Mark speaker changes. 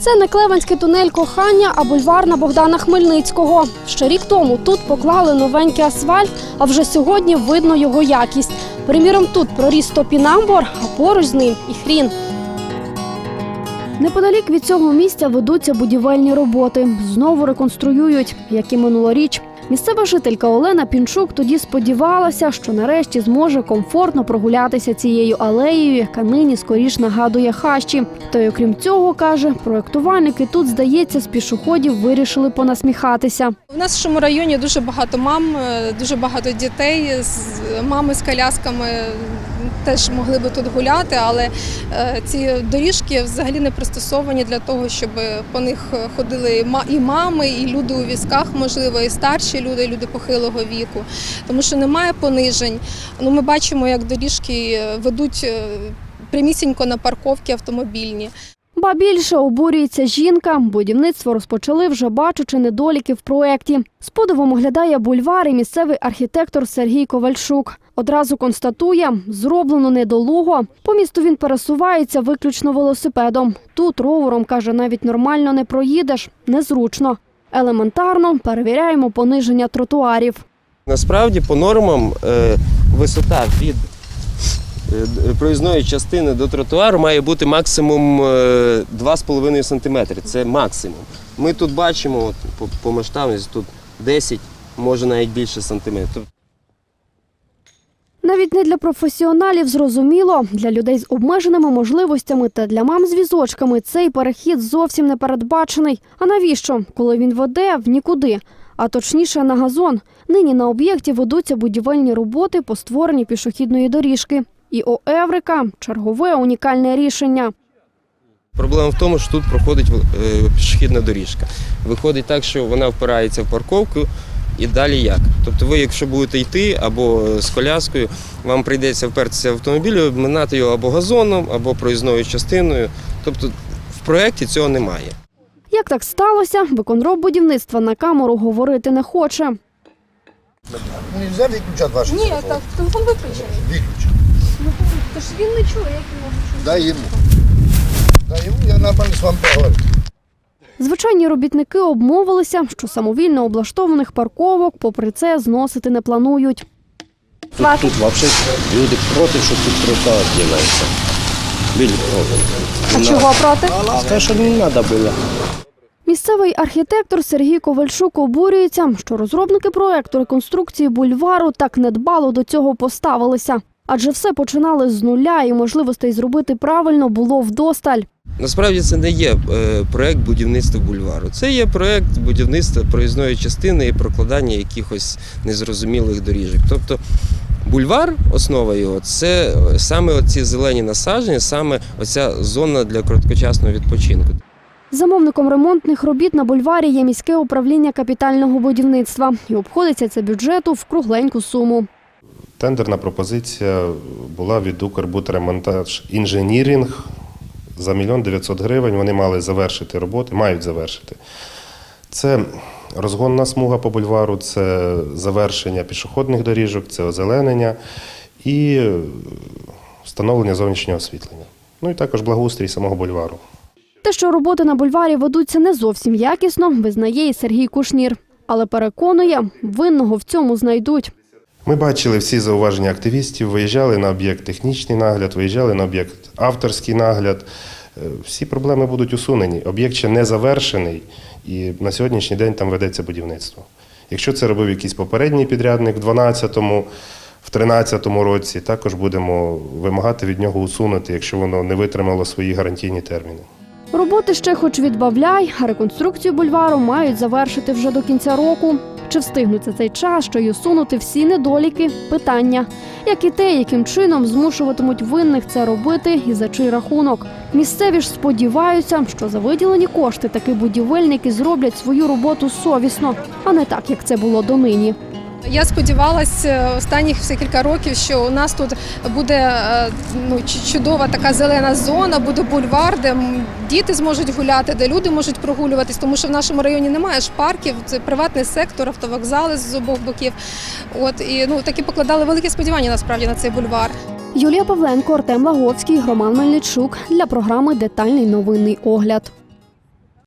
Speaker 1: Це не Клеванський тунель кохання, а бульварна Богдана Хмельницького. Ще рік тому тут поклали новенький асфальт, а вже сьогодні видно його якість. Приміром, тут проріс топінамбор, а поруч з ним і хрін. Неподалік від цього місця ведуться будівельні роботи. Знову реконструюють, як і минулоріч. Місцева жителька Олена Пінчук тоді сподівалася, що нарешті зможе комфортно прогулятися цією алеєю, яка нині скоріш нагадує хащі. Та й окрім цього, каже, проектувальники тут, здається, з пішоходів вирішили понасміхатися.
Speaker 2: У нашому районі дуже багато мам, е, дуже багато дітей. з- Мами з колясками теж могли би тут гуляти, але е, ці доріжки взагалі не пристосовані для того, щоб по них ходили і мами, і люди у візках, можливо, і старші люди, і люди похилого віку, тому що немає понижень. Ну, ми бачимо, як доріжки е, ведуть е, прямісінько на парковки автомобільні.
Speaker 1: Ба більше обурюється жінка. Будівництво розпочали вже бачучи недоліки в проєкті. З подивом оглядає бульвар і місцевий архітектор Сергій Ковальчук. Одразу констатує, зроблено недолуго. По місту він пересувається виключно велосипедом. Тут ровером, каже, навіть нормально не проїдеш, незручно. Елементарно перевіряємо пониження тротуарів.
Speaker 3: Насправді, по нормам, е, висота від проїзної частини до тротуару має бути максимум е, 2,5 см. Це максимум. Ми тут бачимо от, по, по масштабності тут 10, може навіть більше сантиметрів.
Speaker 1: Навіть не для професіоналів зрозуміло, для людей з обмеженими можливостями та для мам з візочками цей перехід зовсім не передбачений. А навіщо, коли він веде в нікуди? А точніше на газон. Нині на об'єкті ведуться будівельні роботи по створенню пішохідної доріжки. І о Еврика чергове унікальне рішення.
Speaker 3: Проблема в тому, що тут проходить е, пішохідна доріжка. Виходить так, що вона впирається в парковку і далі як? Тобто ви, якщо будете йти або з коляскою, вам прийдеться впертися в автомобіль, і обминати його або газоном, або проїзною частиною. Тобто в проєкті цього немає.
Speaker 1: Як так сталося, виконроб будівництва на камеру говорити не хоче.
Speaker 4: Нельзя выключать ваши
Speaker 2: Ні,
Speaker 4: телефоны?
Speaker 2: так телефон виключений.
Speaker 4: Выключи.
Speaker 2: Тож він не чує, як він може чути.
Speaker 4: Дай ему. Дай ему, я нормально с вами поговорю.
Speaker 1: Звичайні робітники обмовилися, що самовільно облаштованих парковок, попри це, зносити не планують.
Speaker 5: Тут, тут вообще люди проти, що тут тротуар делается. Были проти.
Speaker 1: А чого проти?
Speaker 5: Сказали, що не треба було.
Speaker 1: Місцевий архітектор Сергій Ковальчук обурюється, що розробники проекту реконструкції бульвару так недбало до цього поставилися. Адже все починали з нуля, і можливостей зробити правильно було вдосталь.
Speaker 3: Насправді це не є е, проєкт будівництва бульвару. Це є проєкт будівництва проїзної частини і прокладання якихось незрозумілих доріжок. Тобто бульвар, основа його, це саме оці зелені насадження, саме оця зона для короткочасного відпочинку.
Speaker 1: Замовником ремонтних робіт на бульварі є міське управління капітального будівництва. І обходиться це бюджету в кругленьку суму.
Speaker 6: Тендерна пропозиція була від Укрбудремонтаж інженірінг за мільйон 900 гривень. Вони мали завершити роботи, мають завершити. Це розгонна смуга по бульвару, це завершення пішохідних доріжок, це озеленення і встановлення зовнішнього освітлення. Ну і також благоустрій самого бульвару.
Speaker 1: Те, що роботи на бульварі ведуться не зовсім якісно, визнає і Сергій Кушнір. Але переконує, винного в цьому знайдуть.
Speaker 6: Ми бачили всі зауваження активістів, виїжджали на об'єкт технічний нагляд, виїжджали на об'єкт авторський нагляд. Е, Всі проблеми будуть усунені. Об'єкт ще не завершений, і на сьогоднішній день там ведеться будівництво. Якщо це робив якийсь попередній підрядник в 12-му, в 13-му році, також будемо вимагати від нього усунути, якщо воно не витримало свої гарантійні терміни.
Speaker 1: Роботи ще хоч відбавляй, а реконструкцію бульвару мають завершити вже до кінця року. Чи встигнуть за цей час, що й усунути всі недоліки? Питання. Як і те, яким чином змушуватимуть винних це робити і за чий рахунок. Місцеві ж сподіваються, що за виділені кошти таки будівельники зроблять свою роботу совісно, а не так, як це було донині.
Speaker 2: Я сподівалася останніх все кілька років, що у нас тут буде е, ну, чудова така зелена зона, буде бульвар, де діти зможуть гуляти, де люди можуть прогулюватись, тому що в нашому районі немає ж парків, це приватний сектор, автовокзали з обох боків. От і ну такі покладали великі сподівання насправді на цей бульвар.
Speaker 1: Юлія Павленко, Артем Лаговський, Роман Мельничук для програми Детальний новинний огляд.